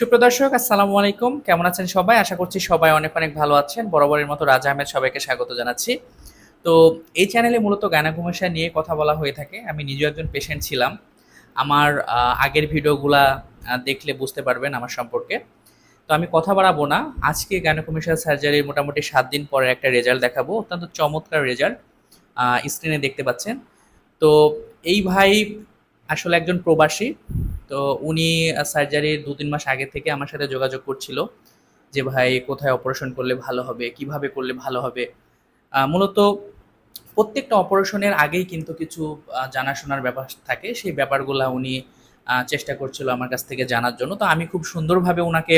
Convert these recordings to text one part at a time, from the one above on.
সুপ্রদর্শক, আসসালামু আলাইকুম। কেমন আছেন সবাই? আশা করছি সবাই অনেক অনেক ভালো আছেন। বরাবরের মতো রাজা আহমেদ সবাইকে স্বাগত জানাচ্ছি। তো এই চ্যানেলে মূলত গানাঘুমেশা নিয়ে কথা বলা হয়ে থাকে। আমি নিজেও একজন পেশেন্ট ছিলাম। আমার আগের ভিডিওগুলা দেখলে বুঝতে পারবেন আমার সম্পর্কে। তো আমি কথা বাড়াবো না। আজকে গানাঘুমেশা সার্জারির মোটামুটি সাত দিন পরে একটা রেজাল্ট দেখাবো। অত্যন্ত চমৎকার রেজাল্ট স্ক্রিনে দেখতে পাচ্ছেন। তো এই ভাই আসলে একজন প্রবাসী। তো উনি সার্জারির দু তিন মাস আগে থেকে আমার সাথে যোগাযোগ করছিল যে, ভাই, কোথায় অপারেশন করলে ভালো হবে? কীভাবে করলে ভালো হবে? মূলত প্রত্যেকটা অপারেশনের আগেই কিন্তু কিছু জানাশোনার ব্যাপার থাকে। সেই ব্যাপারগুলো উনি চেষ্টা করছিল আমার কাছ থেকে জানার জন্য। তো আমি খুব সুন্দরভাবে ওনাকে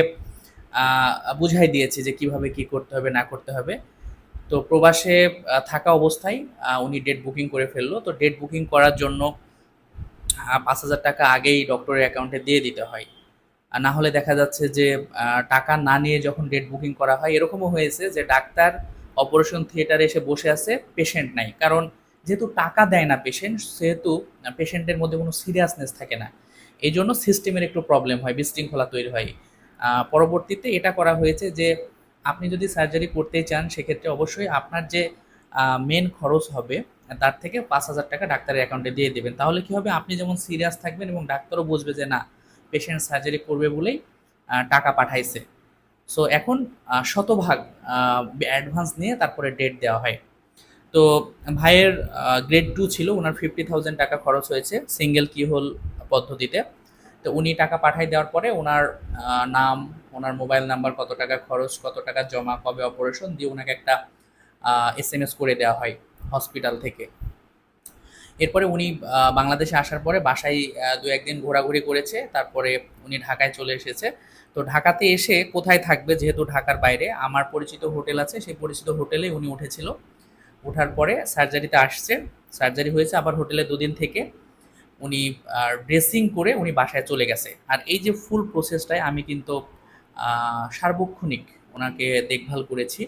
বুঝাই দিয়েছি যে, কীভাবে কি করতে হবে, না করতে হবে। তো প্রবাসে থাকা অবস্থায় উনি ডেট বুকিং করে ফেলল। তো ডেট বুকিং করার জন্য পাঁচ হাজার টাকা আগেই ডক্টরের অ্যাকাউন্টে দিয়ে দিতে হয়। আর না হলে দেখা যাচ্ছে যে টাকা না নিয়ে যখন ডেট বুকিং করা হয়, এরকমও হয়েছে যে, ডাক্তার অপারেশন থিয়েটারে এসে বসে আছে পেশেন্ট নাই। কারণ যেহেতু টাকা দেয় না পেশেন্ট সেহেতু পেশেন্টের মধ্যে কোনো সিরিয়াসনেস থাকে না। এই জন্য সিস্টেমের একটু প্রবলেম হয়, বিশৃঙ্খলা তৈরি হয়। পরবর্তীতে এটা করা হয়েছে যে, আপনি যদি সার্জারি করতে চান, সেক্ষেত্রে অবশ্যই আপনার যে মেন খরচ হবে তার থেকে পাঁচ হাজার টাকা ডাক্তারের অ্যাকাউন্টে দিয়ে দেবেন। তাহলে কি হবে? আপনি যেমন সিরিয়াস থাকবেন এবং ডাক্তারও বুঝবে যে, না পেশেন্ট সার্জারি করবে বলেই টাকা পাঠাইছে। সো এখন শতভাগ অ্যাডভান্স নিয়ে তারপরে ডেট দেওয়া হয়। তো, ভাইয়ের গ্রেড টু ছিল ওনার ফিফটি থাউজেন্ড টাকা খরচ হয়েছে সিঙ্গেল কি কিহোল পদ্ধতিতে। তো, উনি টাকা পাঠাই দেওয়ার পরে ওনার নাম ওনার মোবাইল নাম্বার কত টাকা খরচ, কত টাকা জমা, কবে অপারেশন দিয়ে ওনাকে একটা এস এম এস করে দেওয়া হয়। হসপিটাল থেকে। এরপরে উনি বাংলাদেশে আসার পরে বাসায় দু একদিন ঘোরাঘুরি করেছে, তারপরে উনি ঢাকায় চলে এসেছে। তো ঢাকাতে এসে কোথায় থাকবে যেহেতু ঢাকার বাইরে, আমার পরিচিত হোটেল আছে, সেই পরিচিত হোটেলে উনি উঠেছিল। ওঠার পরে সার্জারিতে আসছে, সার্জারি হয়েছে আবার হোটেলে দুদিন থেকে। উনি ড্রেসিং করে উনি বাসায় চলে গেছে। আর এই যে ফুল প্রসেসটায় আমি কিন্তু সার্বক্ষণিক ওনাকে দেখভাল করেছি।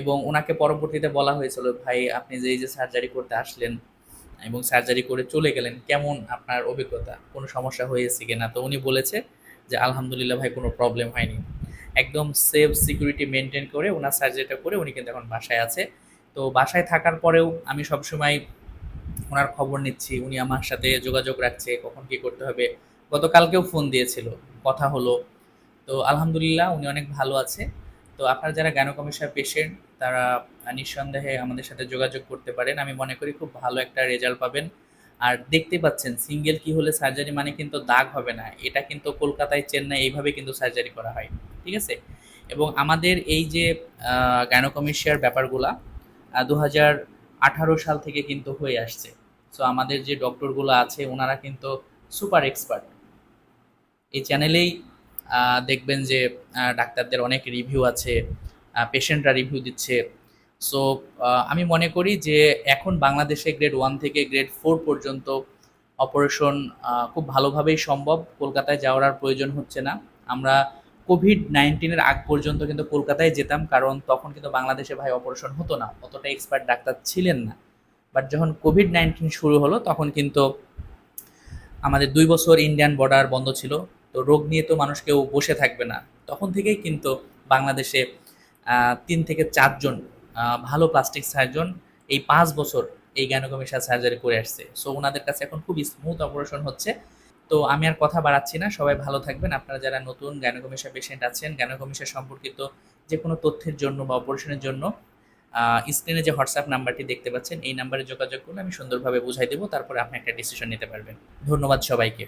এবং ওনাকে পরবর্তীতে বলা হয়েছিল, ভাই, আপনি যে এই যে সার্জারি করতে আসলেন এবং সার্জারি করে চলে গেলেন, কেমন আপনার অভিজ্ঞতা? কোনো সমস্যা হয়েছে কিনা? তো উনি বলেছে যে, আলহামদুলিল্লাহ ভাই, কোনো প্রবলেম হয়নি। একদম সেফ সিকিউরিটি মেনটেন করে ওনার সার্জারিটা করে উনি কিন্তু এখন বাসায় আছে। তো বাসায় থাকার পরেও আমি সবসময় ওনার খবর নিচ্ছি, উনি আমার সাথে যোগাযোগ রাখছে, কখন কি করতে হবে। গতকালকেও ফোন দিয়েছিল, কথা হলো। তো আলহামদুলিল্লাহ উনি অনেক ভালো আছে। তো আপনার যারা গ্যানোকমিশার পেশেন্ট তারা নিঃসন্দেহে আমাদের সাথে যোগাযোগ করতে পারেন। আমি মনে করি খুব ভালো একটা রেজাল্ট পাবেন। আর দেখতে পাচ্ছেন সিঙ্গেল কি হলে সার্জারি মানে কিন্তু দাগ হবে না। এটা কিন্তু কলকাতায়, চেন্নাই এইভাবে কিন্তু সার্জারি করা হয়। ঠিক আছে? এবং আমাদের এই যে গ্যানোকমিশিয়ার ব্যাপারগুলা দু হাজার আঠারো সাল থেকে কিন্তু হয়ে আসছে। সো আমাদের যে ডক্টরগুলো আছে, ওনারা কিন্তু সুপার এক্সপার্ট এই চ্যানেলেই দেখবেন যে ডাক্তারদের অনেক রিভিউ আছে পেশেন্টরা রিভিউ দিচ্ছে। সো আমি মনে করি যে, এখন বাংলাদেশে গ্রেড ওয়ান থেকে গ্রেড ফোর পর্যন্ত অপারেশন খুব ভালোভাবেই সম্ভব। কলকাতায় যাওয়ার আর প্রয়োজন হচ্ছে না। আমরা কোভিড নাইন্টিনের আগ পর্যন্ত কিন্তু কলকাতায় যেতাম, কারণ তখন কিন্তু বাংলাদেশে ভাই অপারেশন হতো না। অতটা এক্সপার্ট ডাক্তার ছিলেন না। বাট যখন কোভিড নাইন্টিন শুরু হলো, তখন কিন্তু আমাদের দুই বছর ইন্ডিয়ান বর্ডার বন্ধ ছিল। তো রোগ নিয়ে তো মানুষ কেউ বসে থাকবে না। তখন থেকেই কিন্তু বাংলাদেশে তিন থেকে চারজন ভালো প্লাস্টিক সার্জন এই পাঁচ বছর এই গ্যানোকমিশা সার্জারি করে আসছে। সো ওনাদের কাছে এখন খুব স্মুথ অপারেশন হচ্ছে। তো আমি আর কথা বাড়াচ্ছি না, সবাই ভালো থাকবেন। আপনারা যারা নতুন গ্যানোকমিশা পেশেন্ট আছেন গ্যানোকমিশা সম্পর্কিত যে কোনো তথ্যের জন্য বা অপারেশনের জন্য স্ক্রিনে যে হোয়াটসঅ্যাপ নাম্বারটি দেখতে পাচ্ছেন, এই নাম্বারে যোগাযোগ করলে আমি সুন্দরভাবে বুঝাই দেবো, তারপরে আপনি একটা ডিসিশন নিতে পারবেন। ধন্যবাদ সবাইকে।